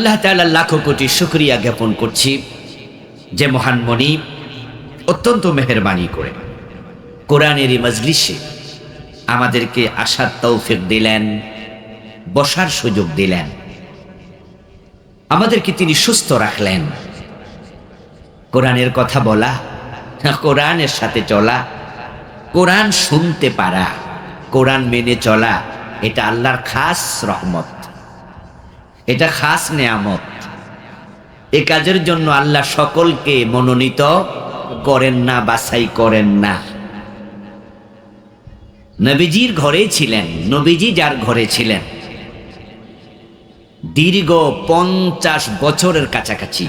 আল্লাহ তাআলার লাখো কোটি শুক্রিয়া জ্ঞাপন করছি যে মহান মনি অত্যন্ত মেহরবানি করে কোরআনেরই মজলিসে আমাদেরকে আসার তৌফিক দিলেন, বসার সুযোগ দিলেন। আমাদেরকে তিনি সুস্থ রাখলেন। কোরআনের কথা বলা, কোরআনের সাথে চলা, কোরআন শুনতে পারা, কোরআন মেনে চলা, এটা আল্লাহর খাস রহমত। এটা খাস নেয়ামত। এ কাজের জন্য আল্লাহ সকলকে মনোনীত করেন না, বাছাই করেন না। নবীজির ঘরে ছিলেন, নবীজি যার ঘরে ছিলেন। দীর্ঘ পঞ্চাশ বছরের কাছাকাছি।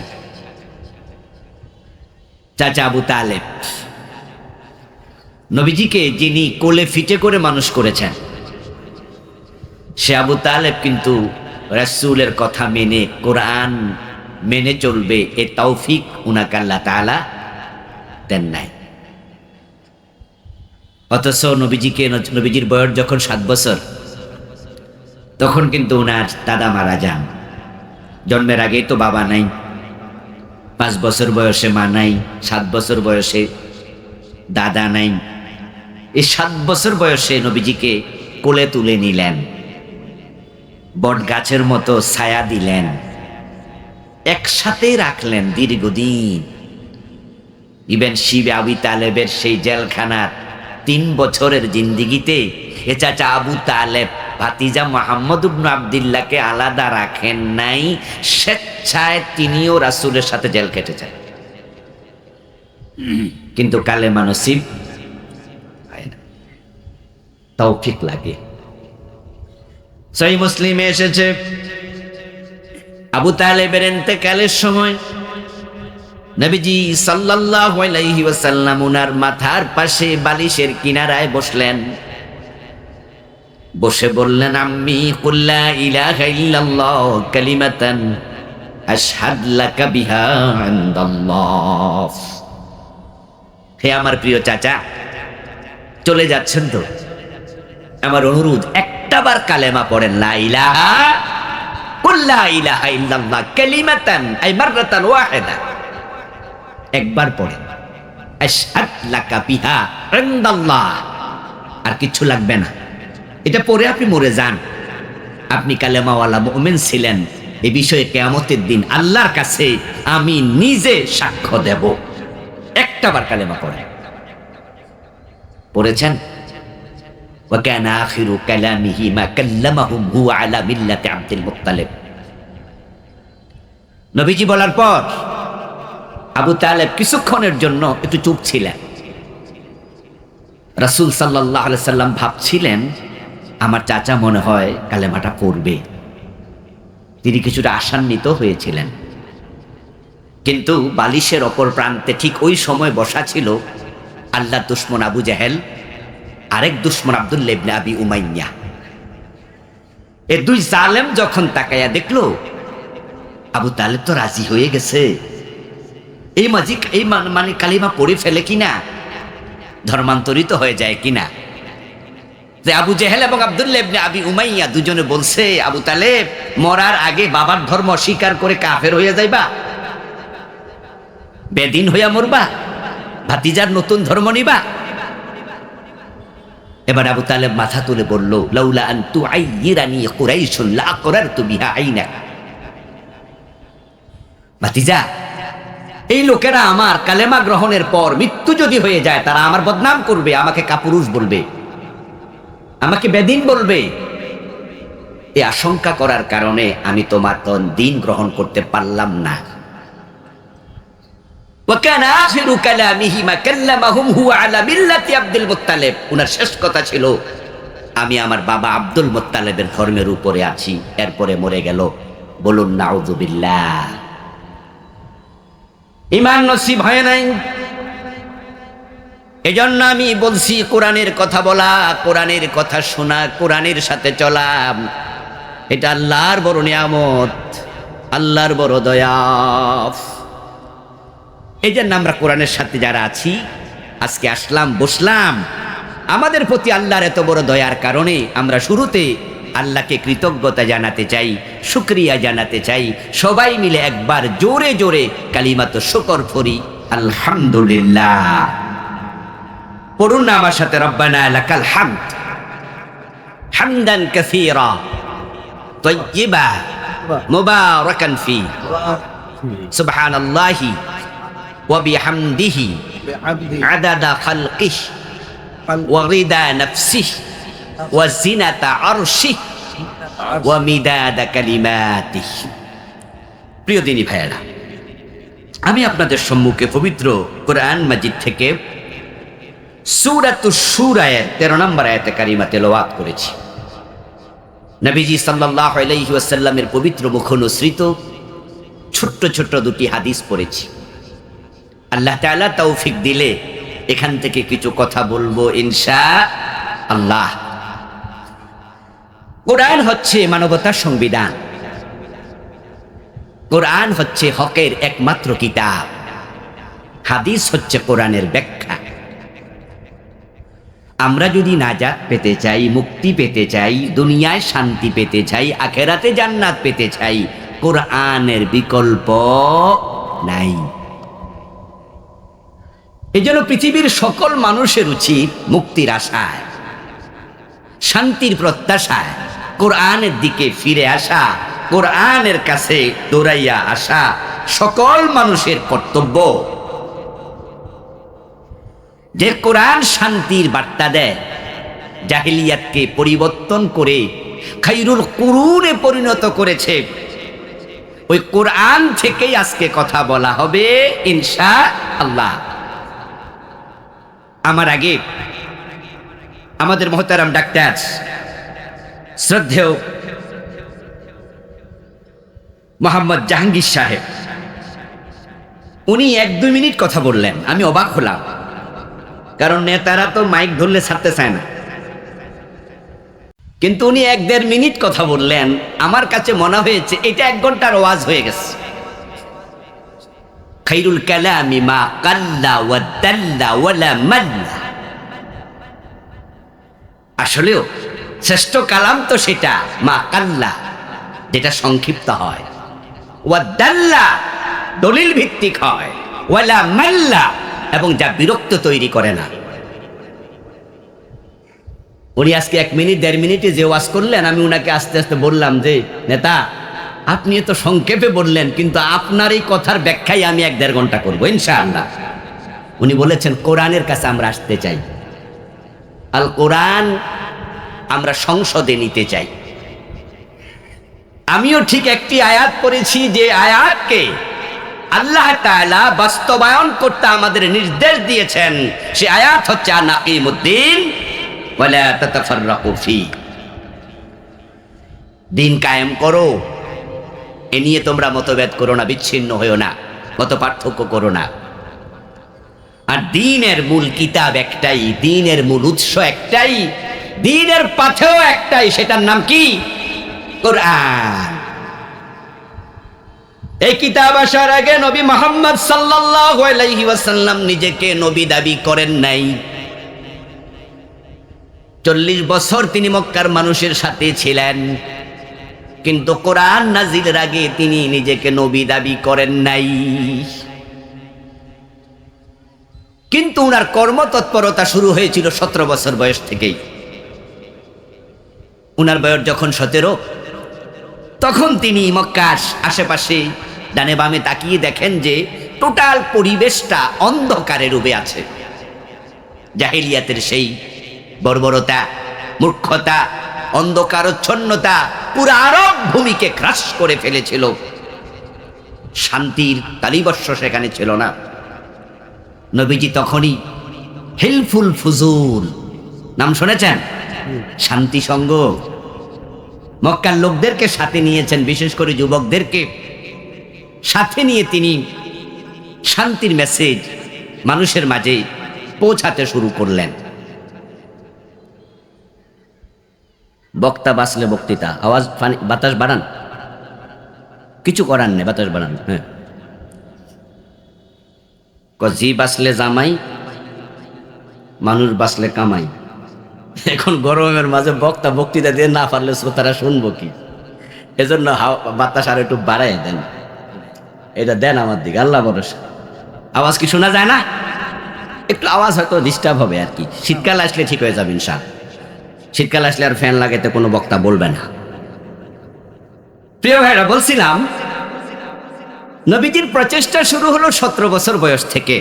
চাচা আবু তালেব। নবীজিকে যিনি কোলে ফিটে করে মানুষ করেছেন, সে আবু তালেব কিন্তু রাসূলের কথা মেনে কোরআন মেনে চলবে, এ তৌফিক উনাকে আল্লাহ তাআলা দেন নাই। অথচ নবীজিকে, নবীজির বয়স যখন সাত বছর, তখন কিন্তু উনার দাদা মারা যান। জন্মের আগেই তো বাবা নাই, পাঁচ বছর বয়সে মা নাই, সাত বছর বয়সে দাদা নাই। এই সাত বছর বয়সে নবীজিকে কোলে তুলে নিলেন। বট গাছের মতো ছায়া দিলেন। একসাথে রাখলেন দীর্ঘদিন। ইবেন শিব আবি তালেবের সেই জেলখানার তিন বছরের জিন্দিগিতে এ চাচা আবু তালেব ভাতিজা মোহাম্মদ আবদুল্লাহকে আলাদা রাখেন নাই, স্বেচ্ছায় তিনিও রাসূলের সাথে জেল কেটেছেন কিন্তু কালে মানসিব না। তৌফিক লাগে। সহি মুসলিমে এসেছে। আবু তালেবের এতেকালের সময় নবীজি সাল্লাল্লাহু আলাইহি ওয়াসাল্লাম উনার মাথার পাশে বালিশের কিনারায় বসলেন। বসে বললেন, আম্মি কুল্লা ইলাহা ইল্লাল্লাহ কালিমাতান আশহাদ লাকা বিহা ইনদাল্লাহ হে আমার প্রিয় চাচা, চলে যাচ্ছেন তো। আমার অনুরোধ একটাবার কালেমা পড়েন একবার পড়েন আর কিছু লাগবে না। এটা পড়ে আপনি মরে যান। আপনি কালেমাওয়ালা মুমিন ছিলেন। এ বিষয়ে কেয়ামতের দিন আল্লাহর কাছে আমি নিজে সাক্ষ্য দেব। একটাবার কালেমা পড়েন। পড়েছেন? وكان آخر كلامه ما كلمهم هو على ملة عبد المطلب নবীজি বলার পর আবু তালেব কিছুক্ষণের জন্য একটু চুপ ছিলেন রাসূল সাল্লাল্লাহু আলাইহি সাল্লাম ভাবছিলেন আমার চাচা মনে হয় কালেমাটা পড়বে তিনি কিছুটা আশান্বিত হয়েছিলেন কিন্তু বালিশের অপর প্রান্তে ঠিক ওই সময় বসা ছিল আল্লাহ দুশ্মন আবু জাহেল আরেক দুশ্মন আব্দুল্লাহ ইবনে আবি উমাইয়া। এ দুই জালেম যখন তাকাইয়া দেখল, আবু তালে তো রাজি হয়ে গেছে। এই মাজিক, এই মান- কালিমা পড়ে ফেলে কিনা? ধর্মান্তরিত হয়ে যায় কিনা? যে আবু জেহেল এবং আব্দুল্লাহ ইবনে আবি উমাইয়া দুজনে বলছে, আবু তালেব, মরার আগে বাবার ধর্ম স্বীকার করে কাফের হয়ে যাইবা? বেদিন হইয়া মরবা? ভাতিজার নতুন ধর্ম নিবা? এবার আবু তালেব মাথা তুলে বলল আন লা আকরারতু বিহা আইনা ভাতিজা, এই লোকেরা আমার কালেমা গ্রহণের পর মৃত্যু যদি হয়ে যায়, তারা আমার বদনাম করবে, আমাকে কাপুরুষ বলবে, আমাকে বেদিন বলবে। এই আশঙ্কা করার কারণে আমি তোমার তো দিন গ্রহণ করতে পারলাম না। ওয়াকান আখিরু কালামিহি মা কাল্লামাহুম হুয়া আলা মিল্লাতি আব্দুল মুত্তালিব। ওনার শেষ কথা ছিল, আমি আমার বাবা আব্দুল মুত্তালিবের ধর্মের উপরে আছি, এরপরে মরে গেল। বলুন নাউজুবিল্লাহ ইমান নসিব হয় নাই? এজন্য আমি বলছি, কোরআনের কথা বলা, কোরআনের কথা শোনা, কোরআনের সাথে চলাম এটা আল্লাহর বড় নিয়ামত, আল্লাহর বড় দয়া এই জন্য আমরা কোরআনের সাথে যারা আছি আজকে আসলাম বসলাম। আমাদের প্রতি আল্লাহর এত বড় দয়ার কারণে আমরা শুরুতে আল্লাহকে কৃতজ্ঞতা জানাতে চাই শুক্রিয়া জানাতে চাই। সবাই মিলে একবার জোরে জোরে কালিমাতো শকর ফরি আলহামদুলিল্লাহ। পড়ুন না আমার সাথে রব্বানা লাকাল হামদ। হামদান কাসীরা তয়্যিবা মুবারাকান ফি। সুবহানাল্লাহি। وبحمده بعبده عدد خلقه خلق ورضا نفسه وزنة عرشه ومداد كلماته প্রিয় দিনী ভাইয়েরা আমি আপনাদের সম্মুখে পবিত্র কোরআন মাজিদ থেকে সুরাতু সুরায়ের তেরো নম্বর আয়াতে কারিমা তেলাওয়াত করেছি নবীজি সাল্লাল্লাহু আলাইহি ওয়াসাল্লামের পবিত্র মুখনুসৃত ছোট্ট ছোট্ট দুটি হাদিস পড়েছি আল্লাহ তাআলা তৌফিক দিলে এখান থেকে কিছু কথা বলব ইনশা আল্লাহ। কোরআন হচ্ছে মানবতার সংবিধান। কোরআন হচ্ছে হকের একমাত্র কিতাব। হাদিস হচ্ছে কোরআনের ব্যাখ্যা। আমরা যদি নাজাত পেতে চাই, মুক্তি পেতে চাই, দুনিয়ায় শান্তি পেতে চাই, আখেরাতে জান্নাত পেতে চাই, কোরআনের বিকল্প নাই। এই জন্য পৃথিবীর সকল মানুষের উচিত মুক্তির আশায়, শান্তির প্রত্যাশায় কোরআনের দিকে ফিরে আসা, কোরআনের কাছে দৌড়াইয়া আসা সকল মানুষের কর্তব্য। যে কোরআন শান্তির বার্তা দেয়, জাহিলিয়াতকে পরিবর্তন করে খাইরুল কুরুনে পরিণত করেছে। ওই কোরআন থেকেই আজকে কথা বলা হবে ইনশা আল্লাহ আমার আগে আমাদের মহতারাম ডাক্তার শ্রদ্ধেয় মোহাম্মদ জাহাঙ্গীর সাহেব। উনি এক দুই মিনিট কথা বললেন, আমি অবাক হলাম। কারণ নেতারা তো মাইক ধরলে ছাড়তে চায় না। কিন্তু উনি এক দেড় মিনিট কথা বললেন, আমার কাছে মনে হয়েছে এটা এক ঘণ্টার ওয়াজ হয়ে গেছে। খাইরুল কালামি মা কাল্লা ওয়া দাল্লা ওয়ালা মাল্লা। আসলেও শ্রেষ্ঠ কালাম তো সেটা, মা কাল্লা, যেটা সংক্ষিপ্ত হয়। ওয়া দাল্লা দলিল ভিত্তিক হয়, ওয়ালা মাল্লা, এবং যা বিরক্ত তৈরি করে না। উনি আজকে এক মিনিট, দেড় মিনিটে যে ওয়াজ করলেন, আমি উনাকে আস্তে আস্তে বললাম যে, নেতা আপনি তো সংক্ষেপে বললেন, কিন্তু আপনার এই কথার ব্যাখ্যাই আমি এক দেড় ঘণ্টা করব, ইনশাআল্লাহ। উনি বলেছেন, কোরআনের কাছে আমরা আসতে চাই। আল কোরআন আমরা সংসদে নিতে চাই। আমিও ঠিক একটি আয়াত পড়েছি যে আয়াতকে আল্লাহ তাআলা বাস্তবায়ন করতে আমাদের নির্দেশ দিয়েছেন। সে আয়াত হচ্ছে আনাকিমুদ্দিন দিন কায়েম করো। এ নিয়ে তোমরা মতভেদ করো না, বিচ্ছিন্ন হয়েও না, মত পার্থক্য করো না। আর দিনের মূল কিতাব একটাই, দিনের মূল উৎস একটাই, দিনের পাথেও একটাই, সেটার নাম কি? কোরআন। এই কিতাব আসার আগে নবী মোহাম্মদ আলাইহি নিজেকে নবী দাবি করেন নাই। চল্লিশ বছর তিনি মক্কার মানুষের সাথে ছিলেন। কিন্তু কোরআন নাজিলের আগে তিনি নিজেকে নবী দাবি করেন নাই। কিন্তু ওনার কর্মতৎপরতা শুরু হয়েছিল সতেরো বছর বয়স থেকেই। উনার বয়স যখন সতেরো, তখন তিনি মক্কার আশেপাশে ডানে বামে তাকিয়ে দেখেন যে টোটাল পরিবেশটা অন্ধকারে রূপে আছে। জাহেলিয়াতের সেই বর্বরতা, মূর্খতা অন্ধকারচ্ছন্নতা পুরো আরব ভূমিকে ক্রাশ করে ফেলেছিল। শান্তির তালিবর্ষ সেখানে ছিল না। নবীজি তখনই হেলফুল ফুজুল, নাম শুনেছেন? শান্তি সঙ্গ। মক্কার লোকদেরকে সাথে নিয়েছেন, বিশেষ করে যুবকদেরকে সাথে নিয়ে তিনি শান্তির মেসেজ মানুষের মাঝে পৌঁছাতে শুরু করলেন। বক্তা বাঁচলে বক্তৃতা। আওয়াজ বাতাস বাড়ান? কিছু করার নেই, বাতাস বাড়ান হ্যাঁ। জি বাঁচলে জামাই, মানুষ বাঁচলে কামাই। এখন গরমের মাঝে বক্তা বক্তৃতা দিয়ে না পারলে শ্রোতারা শুনব কি? এজন্য বাতাস আর একটু বাড়াই দেন। এটা দেন আমার দিকে, আল্লাহ ভরসা। আওয়াজ কি শোনা যায় না? একটু আওয়াজ হয়তো ডিস্টার্ব হবে আর কি। শীতকাল আসলে ঠিক হয়ে যাবে ইনশাল শীতকাল আসলে আর ফ্যান লাগাইতে কোনো বক্তা বলবে না। প্রিয় ভাইরা, বলছিলাম, নবীজির প্রচেষ্টা শুরু হলো সতেরো বছর বয়স থেকে।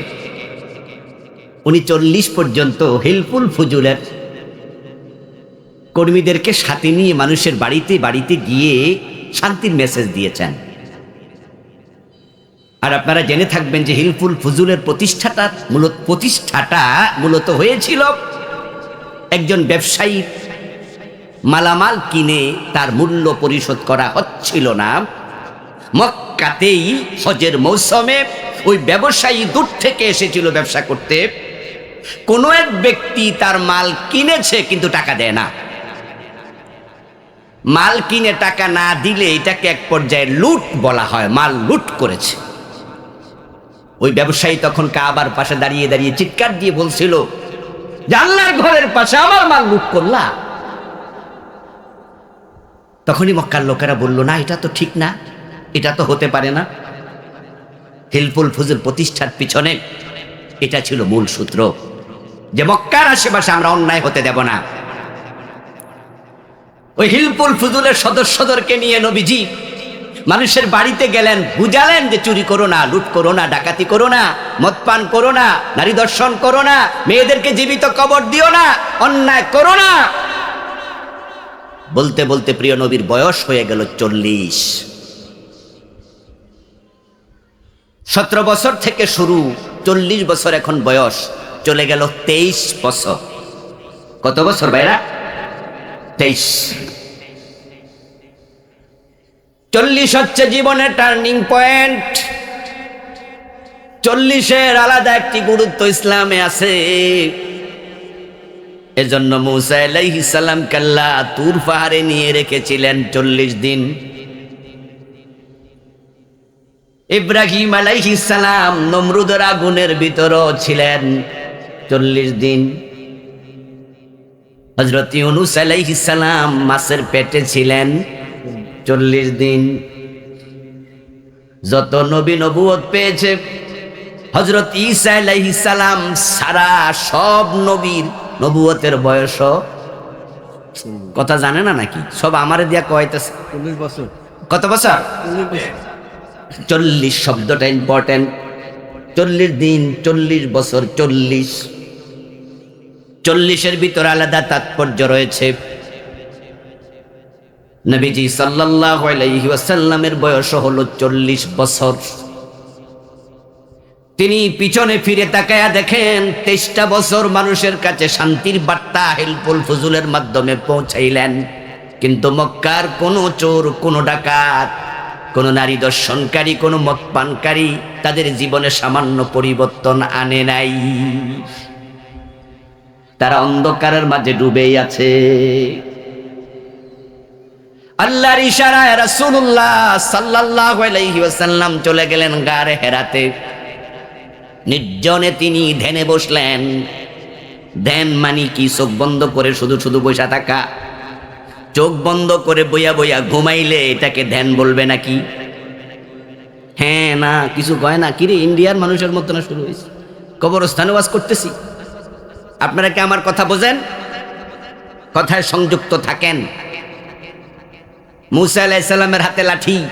উনি চল্লিশ পর্যন্ত হেলফুল ফুজুলের কর্মীদেরকে সাথে নিয়ে মানুষের বাড়িতে বাড়িতে গিয়ে শান্তির মেসেজ দিয়েছেন। আর আপনারা জেনে থাকবেন যে হিলফুল ফুজুলের প্রতিষ্ঠাটা মূলত প্রতিষ্ঠাটা মূলত হয়েছিল একজন ব্যবসায়ী মালামাল কিনে তার মূল্য পরিশোধ করা হচ্ছিল না। মক্কাতেই হজের মৌসুমে ওই ব্যবসায়ী দূর থেকে এসেছিল ব্যবসা করতে। কোনো এক ব্যক্তি তার মাল কিনেছে কিন্তু টাকা দেয় না। মাল কিনে টাকা না দিলে এটাকে এক পর্যায়ে লুট বলা হয়, মাল লুট করেছে। ওই ব্যবসায়ী তখন কাবার পাশে দাঁড়িয়ে দাঁড়িয়ে চিৎকার দিয়ে বলছিল জানলার ঘরের পাশে আমার মাল লুট করলা। তখনই মক্কার লোকেরা বলল, না, এটা তো ঠিক না, এটা তো হতে পারে না। হিলফুল ফুজুল প্রতিষ্ঠার পিছনে এটা ছিল মূল সূত্র যে মক্কার আশেপাশে আমরা অন্যায় হতে দেব না। ওই হিলপুল ফুজুলের সদস্যদেরকে নিয়ে নবীজি মানুষের বাড়িতে গেলেন, বুঝালেন যে চুরি করো না, লুট করো না, ডাকাতি করো না মদ পান করো না, নারী দর্শন করো না, মেয়েদেরকে জীবিত কবর দিও না, অন্যায় করো না। বলতে বলতে প্রিয় নবীর বয়স হয়ে গেল চল্লিশ। সতেরো বছর থেকে শুরু, চল্লিশ বছর এখন বয়স, চলে গেল তেইশ বছর। কত বছর ভাইরা? তেইশ। চল্লিশ হচ্ছে জীবনের টার্নিং পয়েন্ট চল্লিশের আলাদা একটি গুরুত্ব ইসলামে আছে। এজন্য মুসা কাল্লা তুর পাহাড়ে নিয়ে রেখেছিলেন চল্লিশ দিন। ইব্রাহিম সালাম নমরুদের আগুনের ভিতরও ছিলেন চল্লিশ দিন। হজরত ইউনুস সালাম মাছের পেটে ছিলেন। চল্লিশ দিন। যত নবী নবুয়ত পেয়েছে হজরত ঈসা আলাইহিস সালাম সারা সব নবীর নবুয়তের বয়স। কথা জানে না নাকি? সব আমারে দিয়া কয়তেছে চল্লিশ বছর। কত বছর? চল্লিশ শব্দটা ইম্পর্টেন্ট চল্লিশ দিন চল্লিশ বছর চল্লিশ। চল্লিশের ভিতরে আলাদা তাৎপর্য রয়েছে। নবীজি সাল্লাল্লাহু আলাইহি ওয়াসাল্লামের বয়স হলো চল্লিশ বছর। তিনি পিছনে ফিরে তাকায়া দেখেন, তেইশটা বছর মানুষের কাছে শান্তির বার্তা হেলফুল ফজুলের মাধ্যমে পৌঁছাইলেন। কিন্তু মক্কার কোনো চোর, কোনো ডাকাত, কোনো নারী দর্শনকারী, কোনো মদ পানকারী তাদের জীবনে সামান্য পরিবর্তন আনে নাই। তারা অন্ধকারের মাঝে ডুবেই আছে। আল্লাহর ইশারায় রাসূলুল্লাহ সাল্লাল্লাহু আলাইহি ওয়াসাল্লাম চলে গেলেন গারে হেরাতে। নির্জনে তিনি ধ্যানে বসলেন। ধ্যান মানি কি? চোখ বন্ধ করে শুধু শুধু বসে থাকা। চোখ বন্ধ করে বইয়া বইয়া ঘুমাইলে এটাকে ধ্যান বলবে নাকি? হ্যাঁ না, কিছু কয় না। কিরে, ইন্ডিয়ার মানুষের মতো না শুরু হয়েছে। কবরস্থানে ওয়াজ করতেছি। আপনারা কি আমার কথা বোঝেন? কথায় সংযুক্ত থাকেন। মুসা আলাইসাল্লামের হাতে লাঠি।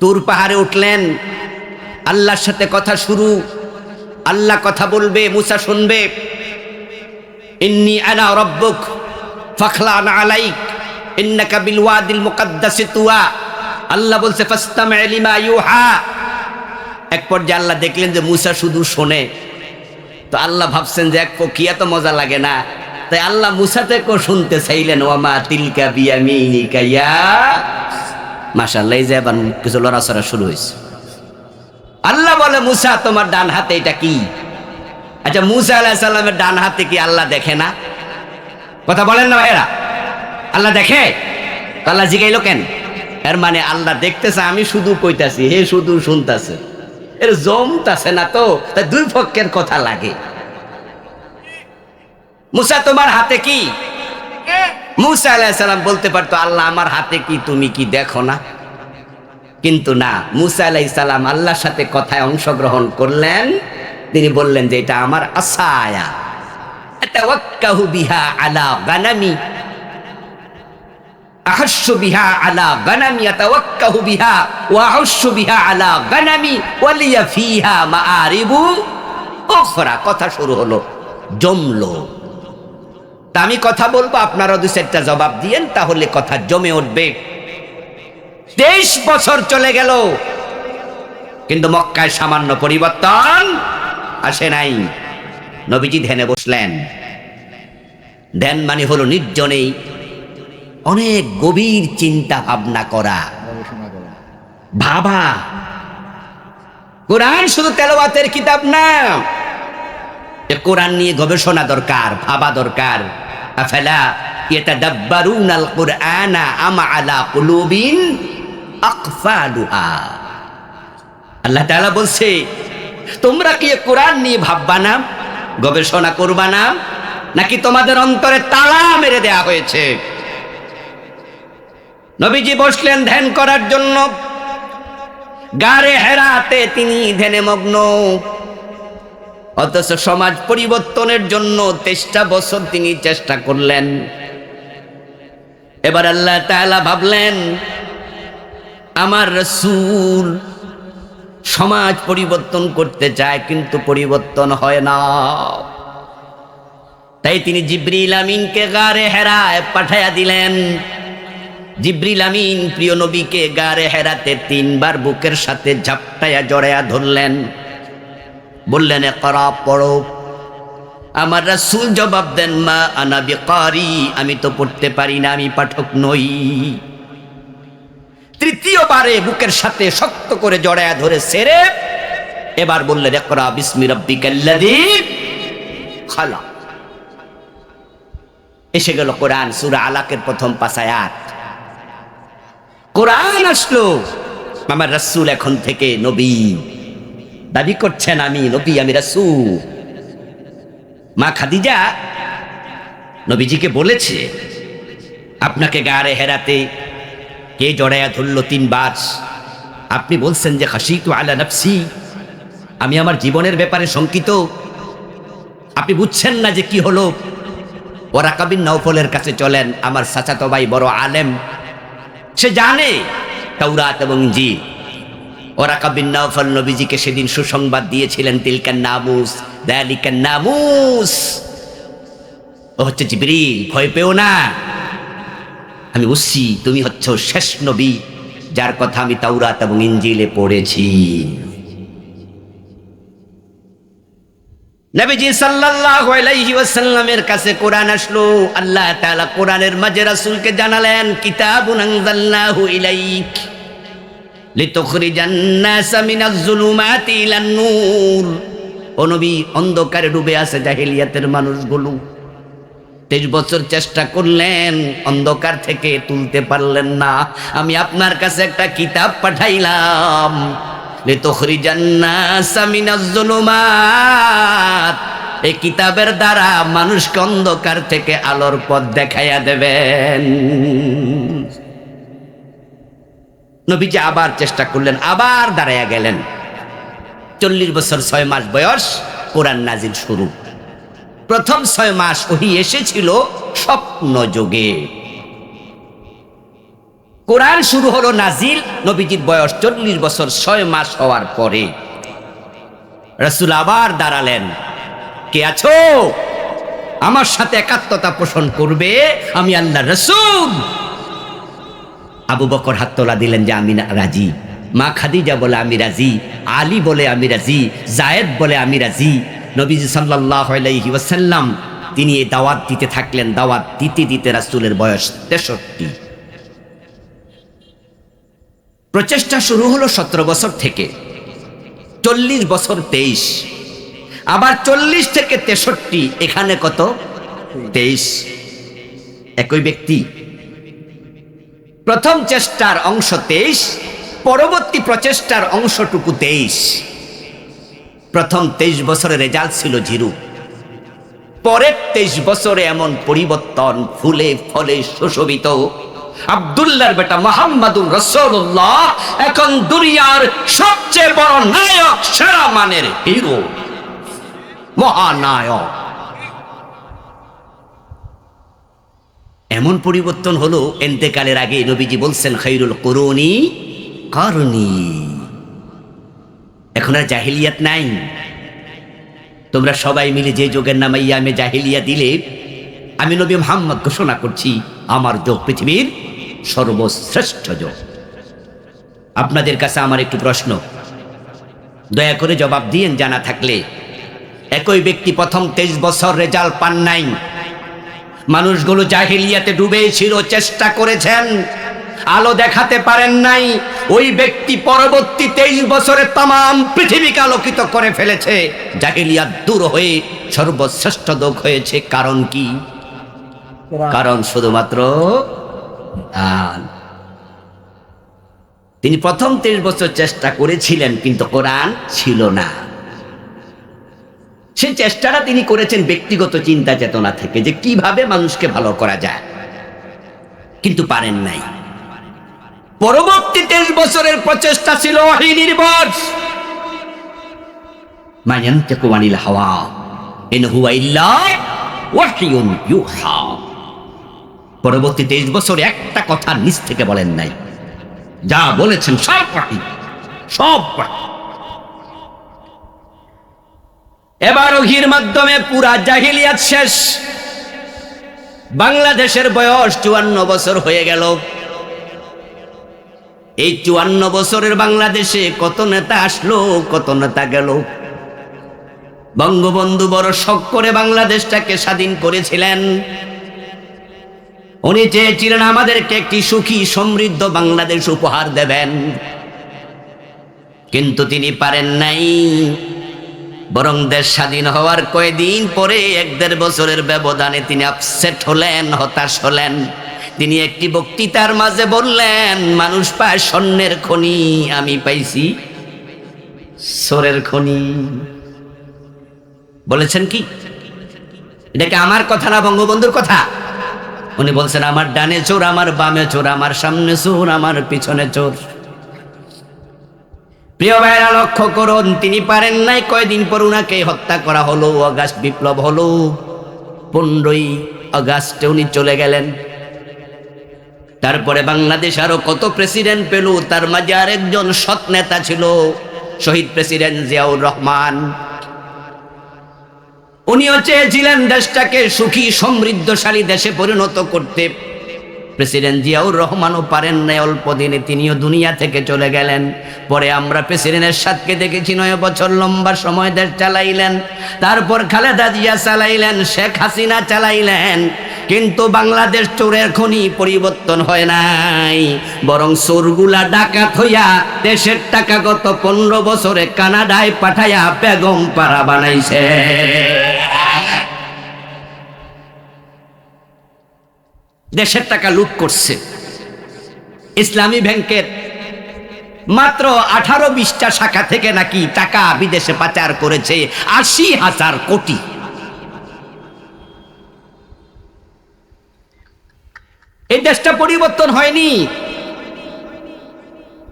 তুর পাহাড়ে উঠলেন। আল্লাহর সাথে কথা শুরু। আল্লাহ কথা বলবে, মুসা শুনবে। ইন্নি আনা রব্বুক ফখলান আলাইক, ইন্নাকা বিল ওয়াদিল মুকাদ্দাসি তুয়া। আল্লাহ বলছে ফাস্তামি লিমা ইউহা। এক পর্যায়ে আল্লাহ দেখলেন যে মুসা শুধু শোনে। তো আল্লাহ ভাবছেন যে এক পক্ষিয়া তো মজা লাগে না। তাই আল্লাহ মুসাতে কো শুনতে চাইলেন, ওয়ামা তিলকা বিয়ামিনিকা ইয়া মাশাআল্লাহ, এই যে এবার কিছু লড়াচড়া শুরু হয়েছে। আল্লাহ বলে, মুসা, তোমার ডান হাতে এটা কি? আচ্ছা মুসা আলাহ সাল্লামের ডান হাতে কি আল্লাহ দেখে না? কথা বলেন না ভাইরা আল্লাহ দেখে? আল্লাহ জিগাইলো কেন? এর মানে আল্লাহ দেখতেছে, আমি শুধু কইতাছি, হে শুধু শুনতাছে। এর জমতাছে না তো, তাই দুই পক্ষের কথা লাগে। মুসা তোমার হাতে কি? মুসা আলাইসাল্লাম বলতে পারতো আল্লাহ আমার হাতে কি? তুমি কি দেখো না? কিন্তু না মুসা আলাইসাল্লাম আল্লাহর সাথে কথায় অংশগ্রহণ করলেন। তিনি বললেন যে এটা আমার আসায়া। বিহা আলা গানামি। কথা শুরু হলো জমলো। তা আমি কথা বলব, আপনারা দু চারটা জবাব দিয়েন, তাহলে কথা জমে উঠবে। তেইশ বছর চলে গেল, কিন্তু মক্কায় সামান্য পরিবর্তন আসে নাই। নবীজি ধ্যানে বসলেন। ধ্যান মানে হলো নির্জনেই অনেক গভীর চিন্তা ভাবনা করা। ভাবা। কোরআন শুধু তেলাওয়াতের কিতাব না কোরআন নিয়ে গবেষণা দরকার, ভাবা দরকার। আফালা আল কুরআনা আলা কুলুবিন আকফালুহা। আল্লাহ তাআলা বলছে, তোমরা কি কোরআন নিয়ে ভাববা না? গবেষণা করবা না? নাকি তোমাদের অন্তরে তালা মেরে দেয়া হয়েছে? নবীজি বসলেন ধ্যান করার জন্য। গারে হেরাতে তিনি ধ্যানে মগ্ন। অথচ সমাজ পরিবর্তনের জন্য তেষ্টা বছর তিনি চেষ্টা করলেন। এবার আল্লাহ তাআলা ভাবলেন, আমার রসুল সমাজ পরিবর্তন করতে চায়, কিন্তু পরিবর্তন হয় না। তাই তিনি জিব্রিল আমিনকে গারে হেরায় পাঠাইয়া দিলেন। জিব্রিল আমিন প্রিয় নবীকে গারে হেরাতে তিনবার বুকের সাথে ঝাপটাইয়া জড়াইয়া ধরলেন। বললেন করা পড়ো। আমার রাসূল জবাব দেন, মা আনা বিকারি, আমি তো পড়তে পারি না, আমি পাঠক নই। তৃতীয়বারে বুকের সাথে শক্ত করে জড়ায়া ধরে সেরে এবার বললেন একরা বিসমি রব্বিকাল্লাযী খালাক। এসে গেল কোরআন, সূরা আলাকের প্রথম পাঁচ আয়াত। কোরআন আসলো, আমার রাসূল এখন থেকে নবী। দাবি করছেন আমি, নবী, আমি রাসূল। মা খাদিজা নবীজিকে বলেছে, আপনাকে গাড়ে হেরাতে কে জড়াইয়া ধরল তিনবার আপনি বলছেন যে হাসি তো আলা নফসি। আমি আমার জীবনের ব্যাপারে শঙ্কিত। আপনি বুঝছেন না যে কি হলো? ওরা কাবিন নৌফলের কাছে চলেন, আমার চাচাতো ভাই বড় আলেম। সে জানে, তাওরাত এবং জি ওরা কাবিন নৌফল নবীজিকে সেদিন সুসংবাদ দিয়েছিলেন, তিলকান নামুস, দালিকান নামুস। ও হচ্ছে জিবরিল, ভয় পেও না। আমি বুঝছি তুমি হচ্ছ শেষ নবী, যার কথা আমি তাওরাত এবং ইঞ্জিলে পড়েছি। নবীজি সাল্লাল্লাহু আলাইহি ওয়াসাল্লামের কাছে কোরআন আসলো, আল্লাহ তাআলা কোরআনের মাঝে রাসূলকে জানালেন, কিতাবুন আনজালনাহু ইলাইক। লিতুখরিজান নাসা মিনাজ জুলুমাতি ইলান নূর। ও নবী, অন্ধকারে ডুবে আছে জাহেলিয়াতের মানুষগুলো। তেইশ বছর চেষ্টা করলেন, অন্ধকার থেকে তুলতে পারলেন না। আমি আপনার কাছে একটা কিতাব পাঠাইলাম। এই কিতাবের দ্বারা মানুষকে অন্ধকার থেকে আলোর পথ দেখাইয়া দেবেন। নবীজি আবার চেষ্টা করলেন, আবার দাঁড়াইয়া গেলেন। চল্লিশ বছর ছয় মাস বয়স, কোরআন নাজিল শুরু। প্রথম ছয় মাস ওহি এসেছিল স্বপ্ন যোগে। কোরআন শুরু হলো নাজিল, নবীজির বয়স চল্লিশ বছর ছয় মাস হওয়ার পরে। রসুল আবার দাঁড়ালেন, কে আছো? আমার সাথে একাত্মতা পোষণ করবে, আমি আল্লাহ রসুল। আবু বকর হাত তোলা দিলেন যে আমি রাজি। মা খাদিজা বলে আমি রাজি, আলী বলে আমি রাজি, জায়েদ বলে আমি রাজি। নবীজি সাল্লাহ আলাইহি তিনি এই দাওয়াত দিতে থাকলেন, দাওয়াত দিতে দিতে রাসূলের বয়স তেষট্টি। প্রচেষ্টা শুরু হলো সতেরো বছর থেকে। চল্লিশ বছর তেইশ। আবার চল্লিশ থেকে তেষট্টি, এখানে কত? তেইশ। একই ব্যক্তি। প্রথম চেষ্টার অংশ তেইশ, পরবর্তী প্রচেষ্টার অংশটুকু তেইশ। প্রথম তেইশ বছরের রেজাল্ট ছিল জিরো পরের তেইশ বছরে এমন পরিবর্তন ফুলে ফলে সুশোভিত। আব্দুল্লাহর বেটা মোহাম্মদুর রসুল্লাহ এখন দুনিয়ার সবচেয়ে বড় নায়ক, সেরা মানের হিরো। মহানায়ক। এমন পরিবর্তন হলো এন্তেকালের আগে নবীজি বলছেন খৈরুল করুনি করনি। এখন আর জাহিলিয়াত নাই। তোমরা সবাই মিলে যে যোগের নামে আমি জাহিলিয়া দিলে, আমি নবী মোহাম্মদ ঘোষণা করছি, আমার যোগ পৃথিবীর সর্বশ্রেষ্ঠ যোগ। আপনাদের কাছে আমার একটু প্রশ্ন। দয়া করে জবাব দিয়েন জানা থাকলে। একই ব্যক্তি প্রথম তেইশ বছর রেজাল্ট পান নাই। মানুষগুলো জাহিলিয়াতে ডুবে ছিল চেষ্টা করেছেন। আলো দেখাতে পারেন নাই ওই ব্যক্তি পরবর্তী তেইশ বছরে তাম পৃথিবীকে আলোকিত করে ফেলেছে। জাহিলিয়াত দূর হয়ে সর্বশ্রেষ্ঠ দোষ হয়েছে কারণ কি? কারণ শুধুমাত্র দান তিনি প্রথম তেইশ বছর চেষ্টা করেছিলেন কিন্তু কোরআন ছিল না। সেই চেষ্টাটা তিনি করেছেন ব্যক্তিগত চিন্তা চেতনা থেকে, যে কীভাবে মানুষকে ভালো করা যায়। কিন্তু পারেন নাই। পরবর্তী তেইশ বছরের প্রচেষ্টা ছিল হাওয়া পরবর্তী তেইশ বছর একটা কথা নিজ থেকে বলেন নাই। যা বলেছেন সব ওয়াহী সব ওয়াহী এবার ওহির মাধ্যমে পুরা জাহিলিয়াত শেষ। বাংলাদেশের বয়স চুয়ান্ন বছর হয়ে গেল। এই চুয়ান্ন বছরের বাংলাদেশে কত নেতা আসলো, কত নেতা গেল। বঙ্গবন্ধু বড় শখ করে বাংলাদেশটাকে স্বাধীন করেছিলেন। উনি চেয়েছিলেন আমাদেরকে একটি সুখী, সমৃদ্ধ বাংলাদেশ উপহার দেবেন। কিন্তু তিনি পারেন নাই। বরং দেশ স্বাধীন হওয়ার কয়েকদিন পরে এক দেড় বছরের ব্যবধানে তিনি আপসেট হলেন, হতাশ হলেন। তিনি একটি বক্তৃতার মাঝে বললেন, মানুষ পায় স্বর্ণের খনি, আমি পাইছি সোরের খনি। বলেছেন কি? এটা কি আমার কথা না বঙ্গবন্ধুর কথা? উনি বলছেন, আমার ডানে চোর, আমার বামে চোর, আমার সামনে চোর, আমার পিছনে চোর। প্রিয় ভাইরা, লক্ষ্য করুন, তিনি পারেন নাই কয়দিন পর উনাকে হত্যা করা হলো, অগাস্ট বিপ্লব হলো। পনেরোই অগাস্টে উনি চলে গেলেন। তারপরে বাংলাদেশ আরও কত প্রেসিডেন্ট পেল, তার মাঝে আরেকজন সৎ নেতা ছিল, শহীদ প্রেসিডেন্ট জিয়াউর রহমান। উনিও চেয়েছিলেন দেশটাকে সুখী, সমৃদ্ধশালী দেশে পরিণত করতে। প্রেসিডেন্ট জিয়াউর রহমানও পারেন নাই অল্প দিনে, তিনিও দুনিয়া থেকে চলে গেলেন। পরে আমরা প্রেসিডেন্টের সাথকে দেখেছি নয় বছর লম্বা সময় দেশ চালাইলেন। তারপর খালেদা জিয়া চালাইলেন, শেখ হাসিনা চালাইলেন। কিন্তু বাংলাদেশ চোরের খনি পরিবর্তন হয় নাই। বরং চোরগুলা ডাকাত হইয়া দেশের টাকা গত পনেরো বছরে কানাডায় পাঠাইয়া বেগম পাড়া বানাইছে। দেশের টাকা লুট করছে। ইসলামী ব্যাংকের মাত্র আঠারো বিশটা শাখা থেকে নাকি টাকা বিদেশে পাচার করেছে আশি হাজার কোটি। এই দেশটা পরিবর্তন হয়নি।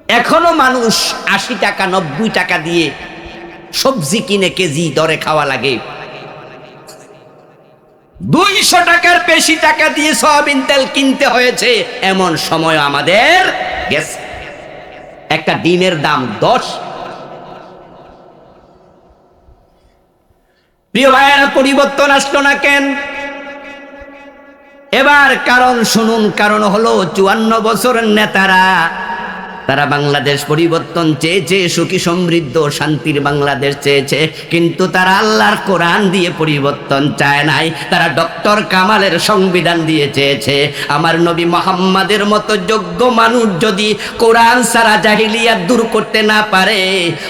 এখনও মানুষ আশি টাকা, নব্বই টাকা দিয়ে সবজি কিনে কেজি দরে খাওয়া লাগে। দুইশো টাকার বেশি টাকা দিয়ে সয়াবিন তেল কিনতে হয়েছে। এমন সময় আমাদের গেছে। একটা ডিমের দাম দশ। প্রিয় ভাইয়েরা, পরিবর্তন আসলো না কেন? এবার কারণ শুনুন, কারণ হলো চুয়ান্ন বছরের নেতারা তারা বাংলাদেশ পরিবর্তন চেয়েছে সুখী, সমৃদ্ধ, শান্তির বাংলাদেশ চেয়েছে কিন্তু তারা আল্লাহর কোরআন দিয়ে পরিবর্তন চায় নাই। তারা ডক্টর কামালের সংবিধান দিয়ে চেয়েছে আমার নবী মোহাম্মদের মতো যোগ্য মানুষ যদি কোরআন সারা জাহিলিয়া দূর করতে না পারে,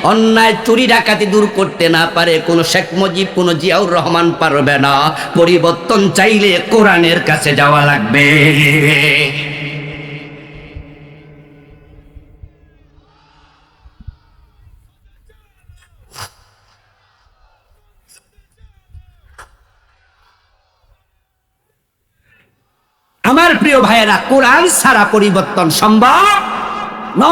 অন্যায়, চুরি, ডাকাতি দূর করতে না পারে, কোনো শেখ মুজিব, কোনো জিয়াউর রহমান পারবে না। পরিবর্তন চাইলে কোরআনের কাছে যাওয়া লাগবে। ভাইয়েরা কোরআন ছাড়া পরিবর্তন সম্ভব ন